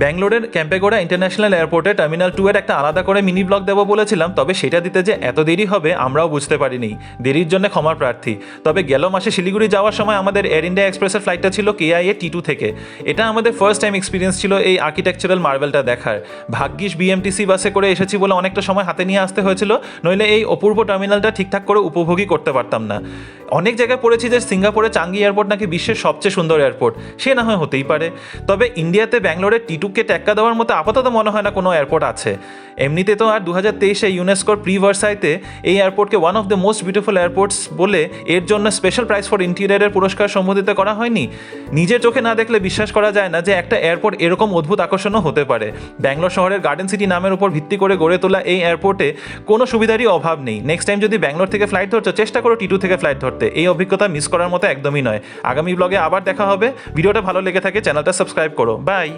ব্যাঙ্গালোরের ক্যাম্পেগোড়া ইন্টারন্যাশনাল এয়ারপোর্টে terminal two এর একটা আলাদা করে মিনি ব্লক দেবো বলেছিলাম, তবে সেটা দিতে যে এত দেরি হবে আমরাও বুঝতে পারিনি। দেরির জন্য ক্ষমার প্রার্থী। তবে গেল মাসে শিলিগুড়ি যাওয়ার সময় আমাদের এয়ার ইন্ডিয়া এক্সপ্রেসের ফ্লাইটটা ছিল কেআইএ টি টু থেকে। এটা আমাদের ফার্স্ট টাইম এক্সপিরিয়েন্স ছিল এই আর্কিটেকচারাল মার্বেলটা দেখার। ভাগ্যিস বিএমটিসি বাসে করে এসেছি বলে অনেকটা সময় হাতে নিয়ে আসতে হয়েছিল, নইলে এই অপূর্ব টার্মিনালটা ঠিকঠাক করে উপভোগই করতে পারতাম না। অনেক জায়গায় পড়েছি যে সিঙ্গাপুরে চাঙ্গি এয়ারপোর্ট নাকি বিশ্বের সবচেয়ে সুন্দর এয়ারপোর্ট। সে না হয় হতেই পারে। তবে ইন্ডিয়াতে ব্যাঙ্গালোরের টিটুকে টেক্কা দেওয়ার মতো আপাতত মনে হয় না কোনো এয়ারপোর্ট আছে। এমনিতে তো আর দু হাজার তেইশে ইউনেস্কোর প্রি ভার্সাইতে এই এয়ারপোর্টকে one of the most beautiful airports বলে এর জন্য স্পেশাল প্রাইজ ফর ইন্টেরিয়ারের পুরস্কার সম্বোধিত করা হয়নি। নিজের চোখে না দেখলে বিশ্বাস করা যায় না যে একটা এয়ারপোর্ট এরকম অদ্ভুত আকর্ষণও হতে পারে। ব্যাঙ্গালোর শহরের গার্ডেন সিটি নামের উপর ভিত্তি করে গড়ে তোলা এই এয়ারপোর্টে কোনো সুবিধারই অভাব নেই। নেক্সট টাইম যদি ব্যাঙ্গালোর থেকে ফ্লাইট ধরছো, চেষ্টা করো টিটু থেকে ফ্লাইট ধরতে। এই অভিজ্ঞতা মিস করার মতো একদমই নয়। আগামী ব্লগে আবার দেখা হবে। ভিডিওটা ভালো লেগে থাকে চ্যানেলটা সাবস্ক্রাইব করো। বাই